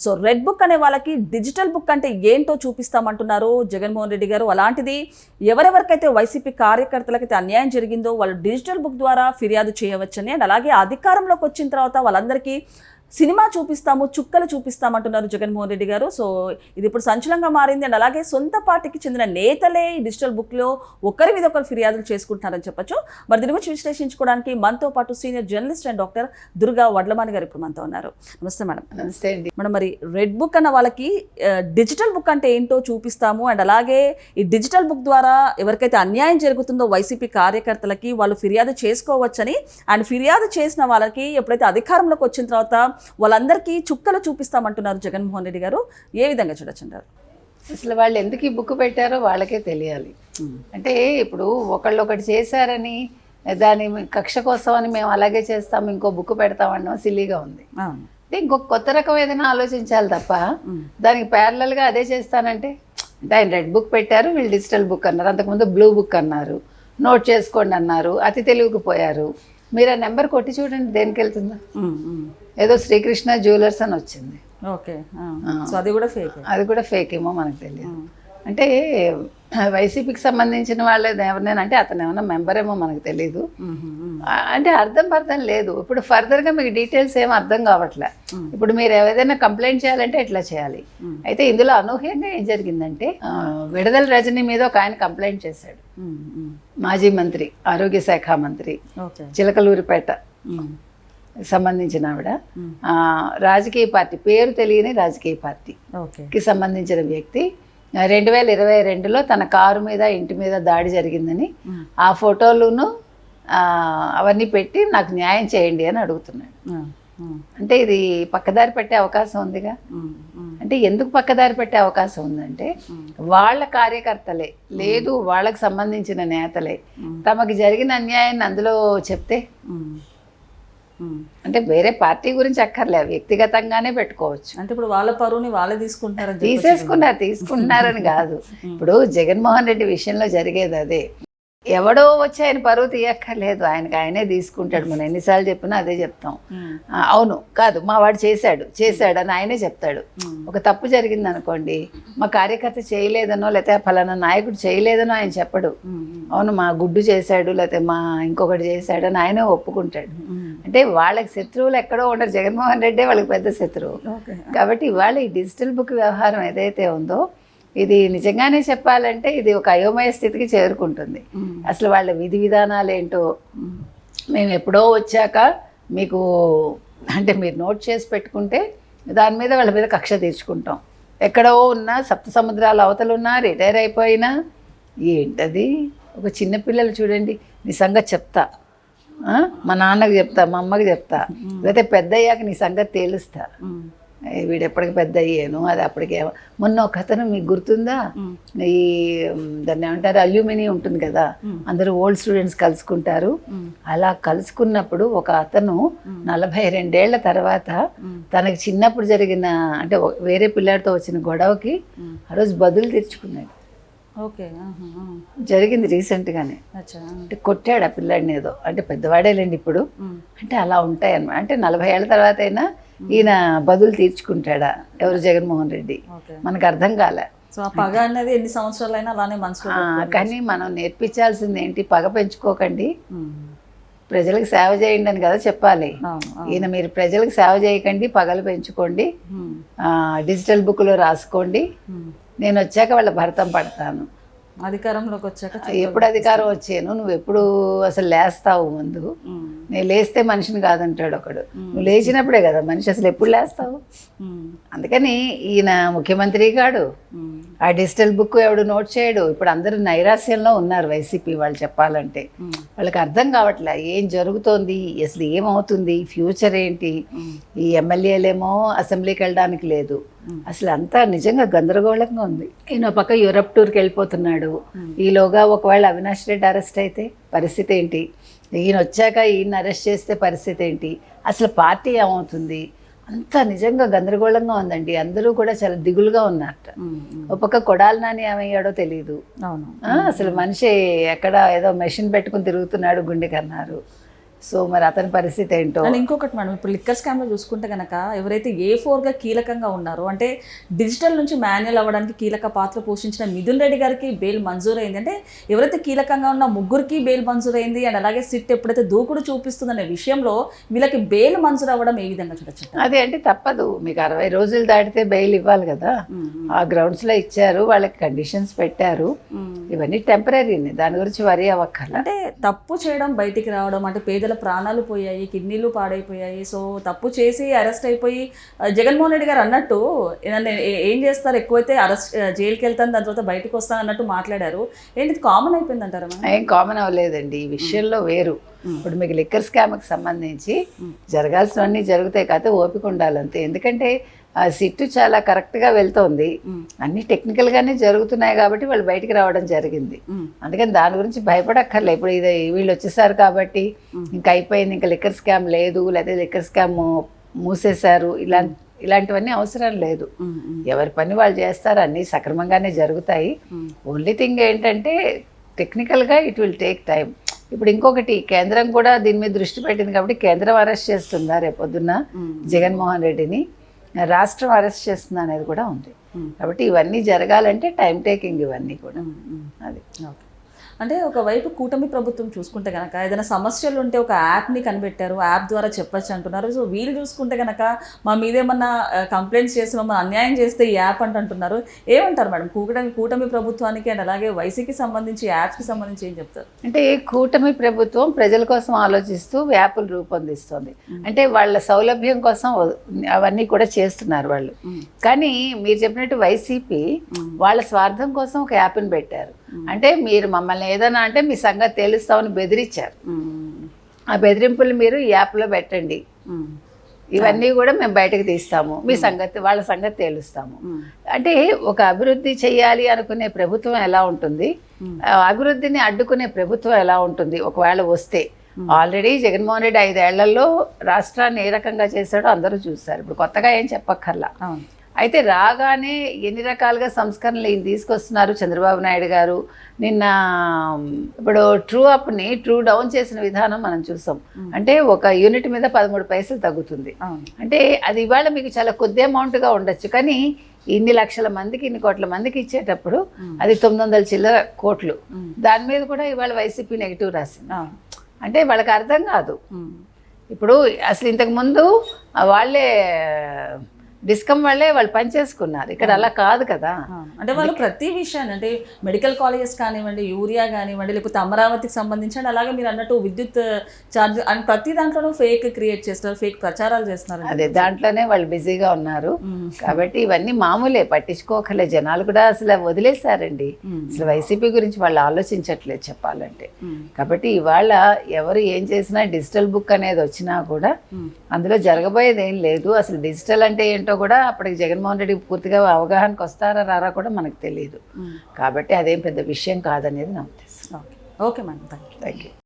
So red book అనే వాళ్ళకి digital book అంటే ఏంటో చూపిస్తామంటున్నారు జగన్మోహన్ రెడ్డి గారు. అలాంటిది ఎవరెవరికైతే వైసీపీ కార్యకర్తలకైతే అన్యాయం జరిగిందో వాళ్ళు డిజిటల్ బుక్ ద్వారా ఫిర్యాదు చేయవచ్చని అండ్ అలాగే అధికారంలోకి వచ్చిన తర్వాత వాళ్ళందరికీ సినిమా చూపిస్తాము చుక్కలు చూపిస్తామంటున్నారు జగన్మోహన్ రెడ్డి గారు. సో ఇది ఇప్పుడు సంచలనంగా మారింది అండ్ అలాగే సొంత పార్టీకి చెందిన నేతలే ఈ డిజిటల్ బుక్లో ఒకరి మీద ఒకరు ఫిర్యాదులు చేసుకుంటున్నారని చెప్పొచ్చు. మరి దీని గురించి విశ్లేషించుకోవడానికి మనతో పాటు senior journalist and doctor Durga Vadlamani garu ఇప్పుడు మనతో ఉన్నారు. నమస్తే మేడం. నమస్తే అండి. మనం మరి రెడ్ బుక్ అన్న వాళ్ళకి డిజిటల్ బుక్ అంటే ఏంటో చూపిస్తాము అండ్ అలాగే ఈ డిజిటల్ బుక్ ద్వారా ఎవరికైతే అన్యాయం జరుగుతుందో వైసీపీ కార్యకర్తలకి వాళ్ళు ఫిర్యాదు చేసుకోవచ్చని అండ్ ఫిర్యాదు చేసిన వాళ్ళకి ఎప్పుడైతే అధికారంలోకి వచ్చిన తర్వాత వాళ్ళందరికీ చుక్కలు చూపిస్తామంటున్నారు జగన్మోహన్ రెడ్డి గారు. ఏ విధంగా చూడొచ్చు అంటారు అసలు వాళ్ళు ఎందుకు ఈ బుక్ పెట్టారో వాళ్ళకే తెలియాలి. అంటే ఇప్పుడు ఒకళ్ళు ఒకటి చేశారని దాని కక్ష కోసం అని మేము అలాగే చేస్తాం ఇంకో బుక్ పెడతామన్నో సిల్లీగా ఉంది. అంటే ఇంకొక కొత్త రకం ఏదైనా ఆలోచించాలి తప్ప దానికి ప్యారలల్గా అదే చేస్తానంటే అంటే ఆయన రెడ్ బుక్ పెట్టారు వీళ్ళు డిజిటల్ బుక్ అన్నారు. అంతకుముందు బ్లూ బుక్ అన్నారు. నోట్ చేసుకోండి అన్నారు. అతి తెలివికి పోయారు. మీరు ఆ నెంబర్ కొట్టి చూడండి దేనికి వెళ్తుందో. ఏదో శ్రీకృష్ణ జ్యువెలర్స్ అని వచ్చింది. ఓకే అది కూడా ఫేక్ అది కూడా ఫేక్ ఏమో మనకు తెలియదు. అంటే వైసీపీకి సంబంధించిన వాళ్ళది ఎవరినైనా అంటే అతను ఏమైనా మెంబర్ ఏమో మనకు తెలియదు ఆ, అంటే అర్థం అర్థం లేదు. ఇప్పుడు ఫర్దర్గా మీకు డీటెయిల్స్ ఏం అర్థం కావట్లే. ఇప్పుడు మీరు ఏదైనా కంప్లైంట్ చేయాలంటే ఎట్లా చేయాలి? అయితే ఇందులో అనూహ్యంగా ఏం జరిగిందంటే విడుదల రజనీ మీద ఒక ఆయన కంప్లైంట్ చేశాడు. మాజీ మంత్రి ఆరోగ్య శాఖ మంత్రి చిలకలూరిపేట సంబంధించిన ఆవిడ. రాజకీయ పార్టీ పేరు తెలియని రాజకీయ పార్టీ ఓకే. కి సంబంధించిన వ్యక్తి. రెండు వేల ఇరవై రెండులో తన కారు మీద ఇంటి మీద దాడి జరిగిందని ఆ ఫోటోలును అవన్నీ పెట్టి నాకు న్యాయం చేయండి అని అడుగుతున్నాడు. అంటే ఇది పక్కదారి పెట్టే అవకాశం ఉందిగా? అంటే ఎందుకు పక్కదారి పెట్టే అవకాశం ఉందంటే వాళ్ళ కార్యకర్తలే లేదు వాళ్ళకి సంబంధించిన నేతలే. తమకి జరిగిన అన్యాయాన్ని అందులో చెప్తే? అంటే వేరే పార్టీ గురించి అక్కర్లే వ్యక్తిగతంగానే పెట్టుకోవచ్చు. అంటే ఇప్పుడు వాళ్ళ పరువుని వాళ్ళే చెప్పొచ్చు. తీసేసుకున్నారు తీసుకుంటున్నారని కాదు. ఇప్పుడు జగన్మోహన్ రెడ్డి విషయంలో జరిగేది అదే. ఎవడో వచ్చి ఆయన పరువు తీయక్కర్లేదు. ఆయనకి ఆయనే తీసుకుంటాడు. మనం ఎన్నిసార్లు చెప్పినా అదే చెప్తాం. ఆ, అవును కాదు మా వాడు చేశాడు చేశాడు అని ఆయనే చెప్తాడు. ఉమ్, ఒక తప్పు జరిగింది అనుకోండి మా కార్యకర్త చేయలేదనో లేకపోతే ఫలానా నాయకుడు చేయలేదనో ఆయన చెప్పడు. ఉమ్, అవును మా గుడ్డు చేశాడు లేకపోతే మా ఇంకొకటి చేశాడు అని ఆయనే ఒప్పుకుంటాడు. అంటే వాళ్ళకి శత్రువులు ఎక్కడో ఉండరు. జగన్మోహన్ రెడ్డి వాళ్ళకి పెద్ద శత్రువు. కాబట్టి ఇవాళ ఈ డిజిటల్ బుక్ వ్యవహారం ఏదైతే ఉందో ఇది నిజంగానే చెప్పాలంటే ఇది ఒక అయోమయ స్థితికి చేరుకుంటుంది. అసలు వాళ్ళ విధి విధానాలు ఏంటో మేము ఎప్పుడో వచ్చాక మీకు అంటే మీరు నోట్ చేసి పెట్టుకుంటే దాని మీద వాళ్ళ మీద కక్ష తీర్చుకుంటాం. ఎక్కడో ఉన్నా సప్త సముద్రాల అవతలు ఉన్నా రిటైర్ అయిపోయినా ఏంటది? ఒక చిన్న పిల్లలు చూడండి నీ సంగతి చెప్తా? మా నాన్నకి చెప్తా మా అమ్మకి చెప్తా. లేకపోతే పెద్ద అయ్యాక నీ సంగతి తేలుస్తా. వీడు ఎప్పటికి పెద్ద అయ్యాను అది అప్పటికే మొన్న ఒక అతను మీకు గుర్తుందా? ఈ దాన్ని ఏమంటారు? అల్యూమిని ఉంటుంది కదా అందరూ ఓల్డ్ స్టూడెంట్స్ కలుసుకుంటారు. అలా కలుసుకున్నప్పుడు ఒక అతను నలభై రెండేళ్ళ తర్వాత తనకి చిన్నప్పుడు జరిగిన అంటే వేరే పిల్లాడితో వచ్చిన గొడవకి. ఆ రోజు బదులు తెచ్చుకున్నాడు. ఓకే. జరిగింది రీసెంట్గానే. అంటే కొట్టాడు ఆ పిల్లాడిని ఏదో. అంటే పెద్దవాడేలేండి ఇప్పుడు. అంటే అలా ఉంటాయి అన్నమాట అంటే నలభై ఏళ్ళ తర్వాత అయినా ఈయన బదులు తీర్చుకుంటాడా? ఎవరు జగన్మోహన్ రెడ్డి? మనకు అర్థం కాలే. సో పగ అనేది ఎన్ని సంవత్సరాలైనా అలానే మనసులో ఆ, కానీ మనం నేర్పించాల్సింది ఏంటి పగ పెంచుకోకండి. ప్రజలకు సేవ చేయండి అని కదా చెప్పాలి. ఈయన మీరు ప్రజలకు సేవ చేయకండి పగలు పెంచుకోండి. డిజిటల్ బుక్లో రాసుకోండి. నేను వచ్చాక వాళ్ళ భరతం పడతాను. అధికారంలోకి వచ్చాక ఎప్పుడు అధికారం వచ్చాను నువ్వు ఎప్పుడు అసలు లేస్తావు ముందు. నేను లేస్తే మనిషిని కాదంటాడు ఒకడు. నువ్వు లేచినప్పుడే కదా మనిషి అసలు ఎప్పుడు లేస్తావు? అందుకని ఈయన ముఖ్యమంత్రి కాడు ఆ డిజిటల్ బుక్ ఎవడు నోట్ చేయడు. ఇప్పుడు అందరూ నైరాస్యంలో ఉన్నారు వైసీపీ వాళ్ళు చెప్పాలంటే. వాళ్ళకి అర్థం కావట్లే ఏం జరుగుతోంది అసలు ఏమవుతుంది ఫ్యూచర్ ఏంటి? ఈ ఎమ్మెల్యేలేమో అసెంబ్లీకి వెళ్ళడానికి లేదు. అసలు అంతా నిజంగా గందరగోళంగా ఉంది. ఈయన ఒక పక్క యూరప్ టూర్కి వెళ్ళిపోతున్నాడు. ఈలోగా ఒకవేళ అవినాష్ రెడ్డి అరెస్ట్ అయితే పరిస్థితి ఏంటి? ఈయన వచ్చాక ఈయన అరెస్ట్ చేస్తే పరిస్థితి ఏంటి? అసలు పార్టీ ఏమవుతుంది? అంతా నిజంగా గందరగోళంగా ఉందండి. అందరూ కూడా చాలా దిగులుగా ఉన్నారట. ఉమ్, ఉమ్. ఒక పక్క కొడాలి నాని ఏమయ్యాడో తెలియదు అవును. ఆ, అసలు మనిషి ఎక్కడ ఏదో మెషిన్ పెట్టుకుని తిరుగుతున్నాడు గుండెకి అన్నారు సో మరి అతని పరిస్థితి ఏంటో? అండ్ ఇంకొకటి మేడం ఇప్పుడు లిక్కర్ స్కామ్లో చూసుకుంటే కనుక ఎవరైతే ఏ ఫోర్గా కీలకంగా ఉన్నారో అంటే డిజిటల్ నుంచి మాన్యువల్ అవ్వడానికి కీలక పాత్ర పోషించిన మిథున్ రెడ్డి గారికి బెయిల్ మంజూరైంది. అంటే ఎవరైతే కీలకంగా ఉన్న ముగ్గురికి బెయిల్ మంజూరైంది అండ్ అలాగే సిట్ ఎప్పుడైతే దూకుడు చూపిస్తుందనే విషయంలో వీళ్ళకి బెయిల్ మంజూరు అవ్వడం ఏ విధంగా చూడొచ్చు అదే అంటే తప్పదు. మీకు అరవై రోజులు దాటితే బెయిల్ ఇవ్వాలి కదా. ఆ గ్రౌండ్స్లో ఇచ్చారు వాళ్ళకి కండిషన్స్ పెట్టారు. ఇవన్నీ టెంపరీనే దాని గురించి వరి అవ్వక్కర్ల. అంటే తప్పు చేయడం బయటికి రావడం అంటే పేదల ప్రాణాలు పోయాయి కిడ్నీలు పాడైపోయాయి. సో తప్పు చేసి అరెస్ట్ అయిపోయి జగన్మోహన్ రెడ్డి గారు అన్నట్టు నన్ను ఏ- చేస్తారు? ఎక్కువైతే అరెస్ట్ జైలుకి వెళ్తాను దాని తర్వాత బయటకు వస్తాను అన్నట్టు మాట్లాడారు. ఏంటి కామన్ అయిపోయింది అంటారా ఏం కామన్ అవ్వలేదండి. ఈ విషయంలో వేరు. ఇప్పుడు మీకు లిక్కర్ స్కామ్కి సంబంధించి జరగాల్సినవన్నీ జరుగుతాయి కాకపోతే ఓపిక ఉండాలంతే. ఎందుకంటే ఆ సిట్టు చాలా కరెక్ట్గా వెళ్తోంది. అన్ని టెక్నికల్గానే జరుగుతున్నాయి కాబట్టి వాళ్ళు బయటికి రావడం జరిగింది. అందుకని దాని గురించి భయపడక్కర్లే. ఇప్పుడు ఇది వీళ్ళు వచ్చేసారు కాబట్టి ఇంకా అయిపోయింది. ఇంకా లిక్కర్ స్కామ్ లేదు లేకపోతే లిక్కర్ స్కామ్ మూసేశారు. ఇలా ఇలాంటివన్నీ అవసరం లేదు. ఎవరి పని వాళ్ళు చేస్తారు. అన్నీ సక్రమంగానే జరుగుతాయి. ఓన్లీ థింగ్ ఏంటంటే టెక్నికల్గా ఇట్ విల్ టేక్ టైం ఇప్పుడు ఇంకొకటి కేంద్రం కూడా దీని మీద దృష్టి పెట్టింది కాబట్టి కేంద్రం అరెస్ట్ చేస్తుందా రేపొద్దున్న జగన్మోహన్ రెడ్డిని. రాష్ట్రం అరెస్ట్ చేస్తుందా అనేది కూడా ఉంది. కాబట్టి ఇవన్నీ జరగాలంటే టైం టేకింగ్ ఇవన్నీ కూడా. అది. ఓకే. అంటే ఒకవైపు కూటమి ప్రభుత్వం చూసుకుంటే కనుక ఏదైనా సమస్యలు ఉంటే ఒక యాప్ని కనిపెట్టారు యాప్ ద్వారా చెప్పొచ్చు అంటున్నారు. సో వీళ్ళు చూసుకుంటే కనుక మా మీద ఏమన్నా కంప్లైంట్స్ చేసి మమ్మల్ని అన్యాయం చేస్తే ఈ యాప్ అంట అంటున్నారు. ఏమంటారు మేడం? కూటమి కూటమి ప్రభుత్వానికి అండ్ అలాగే వైసీకి సంబంధించి యాప్స్కి సంబంధించి ఏం చెప్తారు? అంటే కూటమి ప్రభుత్వం ప్రజల కోసం ఆలోచిస్తూ యాప్లు రూపొందిస్తోంది. అంటే వాళ్ళ సౌలభ్యం కోసం అవన్నీ కూడా చేస్తున్నారు వాళ్ళు. కానీ మీరు చెప్పినట్టు వైసీపీ వాళ్ళ స్వార్థం కోసం ఒక యాప్ని పెట్టారు. అంటే మీరు మమ్మల్ని ఏదైనా అంటే మీ సంగతి తెలుస్తామని బెదిరించారు. ఆ బెదిరింపులు మీరు ఈ యాప్లో పెట్టండి. ఇవన్నీ కూడా మేము బయటకు తీస్తాము. మీ సంగతి వాళ్ళ సంగతి తేలుస్తాము. అంటే ఒక అభివృద్ధి చేయాలి అనుకునే ప్రభుత్వం ఎలా ఉంటుంది? అభివృద్ధిని అడ్డుకునే ప్రభుత్వం ఎలా ఉంటుంది? ఒకవేళ వస్తే. ఆల్రెడీ జగన్మోహన్ రెడ్డి ఐదేళ్ళలో రాష్ట్రాన్ని ఏ రకంగా చేశాడో అందరూ చూస్తారు ఇప్పుడు కొత్తగా ఏం చెప్పక్కర్లా. అయితే రాగానే ఎన్ని రకాలుగా సంస్కరణలు ఈయన తీసుకొస్తున్నారు చంద్రబాబు నాయుడు గారు? నిన్న ఇప్పుడు ట్రూ అప్ని ట్రూ డౌన్ చేసిన విధానం మనం చూసాం. అంటే ఒక యూనిట్ మీద పదమూడు పైసలు తగ్గుతుంది. అంటే అది ఇవాళ మీకు చాలా కొద్ది అమౌంట్గా ఉండొచ్చు. కానీ ఇన్ని లక్షల మందికి ఇన్ని కోట్ల మందికి ఇచ్చేటప్పుడు అది తొమ్మిది వందల చిల్లర కోట్లు. దాని మీద కూడా ఇవాళ వైసీపీ నెగిటివ్ రాసింది. అంటే వాళ్ళకి అర్థం కాదు. ఇప్పుడు అసలు ఇంతకు ముందు వాళ్ళే డిస్కమ్ వాళ్ళే వాళ్ళు పనిచేసుకున్నారు ఇక్కడ అలా కాదు కదా. అంటే వాళ్ళు ప్రతి విషయాన్ని అంటే మెడికల్ కాలేజెస్ కానివ్వండి యూరియా కానివ్వండి లేకపోతే అమరావతికి సంబంధించి అలాగే మీరు అన్నట్టు విద్యుత్ ఛార్జ్ అండ్ ప్రతి దాంట్లోనూ ఫేక్ క్రియేట్ చేస్తున్నారు ఫేక్ ప్రచారాలు చేస్తున్నారు అదే దాంట్లోనే వాళ్ళు బిజీగా ఉన్నారు. కాబట్టి ఇవన్నీ మామూలే పట్టించుకోకలే జనాలు కూడా అసలు వదిలేశారండి. అసలు వైసీపీ గురించి వాళ్ళు ఆలోచించట్లేదు చెప్పాలంటే. కాబట్టి ఇవాళ ఎవరు ఏం చేసినా డిజిటల్ బుక్ అనేది వచ్చినా కూడా. అందులో జరగబోయేది ఏం లేదు అసలు డిజిటల్ అంటే ఏంటో కూడా అప్పటికి జగన్మోహన్ రెడ్డి పూర్తిగా అవగాహనకు వస్తారా రారా కూడా మనకు తెలియదు. కాబట్టి అదేం పెద్ద విషయం కాదనేది నా ఉద్దేశం. Okay. Okay madam. Thank you thank you